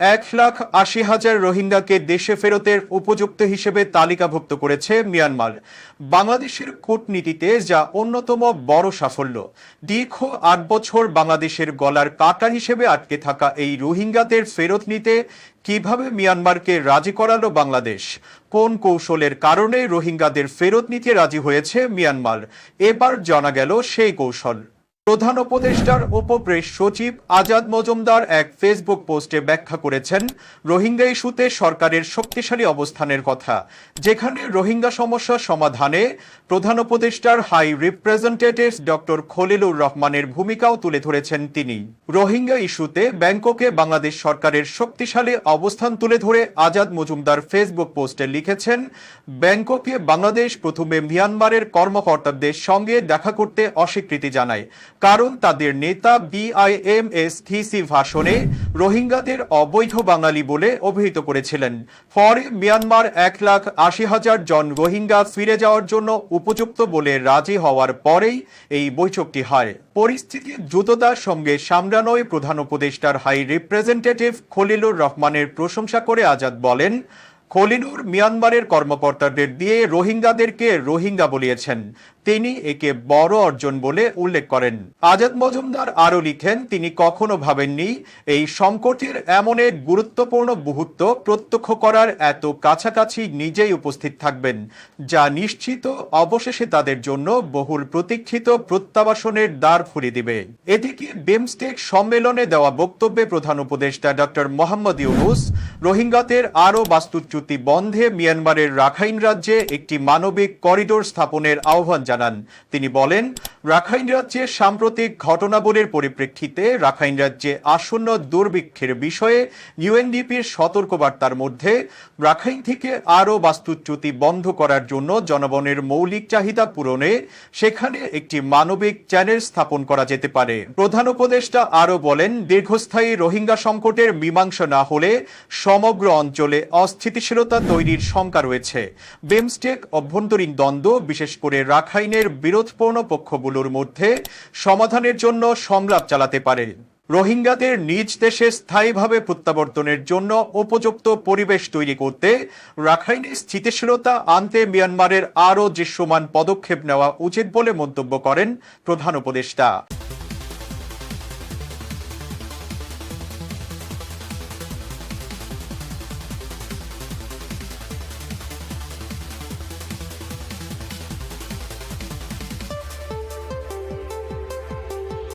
এক লাখ আশি হাজার রোহিঙ্গাকে দেশে ফেরতের উপযুক্ত হিসেবে তালিকাভুক্ত করেছে মিয়ানমার। বাংলাদেশের কূটনীতিতে যা অন্যতম বড় সাফল্য। দীর্ঘ আট বছর বাংলাদেশের গলার কাটা হিসেবে আটকে থাকা এই রোহিঙ্গাদের ফেরত নিতে কীভাবে মিয়ানমারকে রাজি করালো বাংলাদেশ? কোন কৌশলের কারণে রোহিঙ্গাদের ফেরত নিতে রাজি হয়েছে মিয়ানমার? এবার জানা গেল সেই কৌশল। প্রধান উপদেষ্টার উপপ্রেস সচিব আজাদ মজুমদার এক ফেসবুক পোস্টে ব্যাখ্যা করেছেন, রোহিঙ্গা ইস্যুতে সরকারের শক্তিশালী অবস্থানের কথা। যেখানে রোহিঙ্গা সমস্যা সমাধানে প্রধান উপদেষ্টার হাই রিপ্রেজেন্টেটিভ ডক্টর খলিলুর রহমানের ভূমিকাও তুলে ধরেছেন তিনি। রোহিঙ্গা ইস্যুতে ব্যাংককে বাংলাদেশ সরকারের শক্তিশালী অবস্থান তুলে ধরে আজাদ মজুমদার ফেসবুক পোস্টে লিখেছেন, ব্যাংককে বাংলাদেশ প্রথমে মিয়ানমারের কর্মকর্তাদের সঙ্গে দেখা করতে অস্বীকৃতি জানায়। কারণ তাদের নেতা বিআইএমএস থিসি ভাষণে রোহিঙ্গাদের অবৈধ বাঙালি বলে অভিহিত করেছিলেন। পরে মিয়ানমার এক লাখ আশি হাজার জন রোহিঙ্গা ফিরে যাওয়ার জন্য উপযুক্ত বলে রাজি হওয়ার পরেই এই বৈঠকটি হয়। পরিস্থিতি দ্রুততার সঙ্গে সামলানোয় প্রধান উপদেষ্টার হাই রিপ্রেজেন্টেটিভ খলিলুর রহমানের প্রশংসা করে আজাদ বলেন খলিলুর মিয়ানমারের কর্মকর্তাদের দিয়ে রোহিঙ্গাদেরকে রোহিঙ্গা বলিয়েছেন। তিনি একে বড় অর্জন বলে উল্লেখ করেন। আজাদ মজুমদার আরও লিখেন, তিনি কখনো ভাবেননি এই সংকটের এমন এক গুরুত্বপূর্ণ মুহূর্ত প্রত্যক্ষ করার এত কাছাকাছি নিজেই উপস্থিত থাকবেন, যা নিশ্চিত অবশেষে তাদের জন্য বহুল প্রতীক্ষিত প্রত্যাবাসনের দ্বার খুলে দিবে। এদিকে বিমস্টেক সম্মেলনে দেওয়া বক্তব্যে প্রধান উপদেষ্টা ডক্টর মোহাম্মদ ইউনুস, রোহিঙ্গাদের আরও বাস্তুচ্যুতি বন্ধে মিয়ানমারের রাখাইন রাজ্যে একটি মানবিক করিডোর স্থাপনের আহ্বান জানান। তিনি বলেন, রাখাইন রাজ্যে সাম্প্রতিক ঘটনাবলীর পরিপ্রেক্ষিতে রাখাইন রাজ্যে আসন্ন দুর্ভিক্ষের বিষয়ে ইউএনডিপির সতর্কবার্তার মধ্যে রাখাইন থেকে আরও বাস্তুচ্যুতি বন্ধ করার জন্য জনগণের মৌলিক চাহিদা পূরণে সেখানে একটি মানবিক চ্যানেল স্থাপন করা যেতে পারে। প্রধান উপদেষ্টা আরও বলেন, দীর্ঘস্থায়ী রোহিঙ্গা সংকটের মীমাংসা না হলে সমগ্র অঞ্চলে অস্থিতিশীলতা তৈরির শঙ্কা রয়েছে। বেমস্টেক অভ্যন্তরীণ দ্বন্দ্ব, বিশেষ করে রাখাইনের বিরোধপূর্ণ পক্ষগুলোর মধ্যে সমাধানের জন্য সংলাপ চালাতে পারে। রোহিঙ্গাদের নিজ দেশে স্থায়ীভাবে প্রত্যাবর্তনের জন্য উপযুক্ত পরিবেশ তৈরি করতে রাখাইনে স্থিতিশীলতা আনতে মিয়ানমারের আরও দৃশ্যমান পদক্ষেপ নেওয়া উচিত বলে মন্তব্য করেন প্রধান উপদেষ্টা।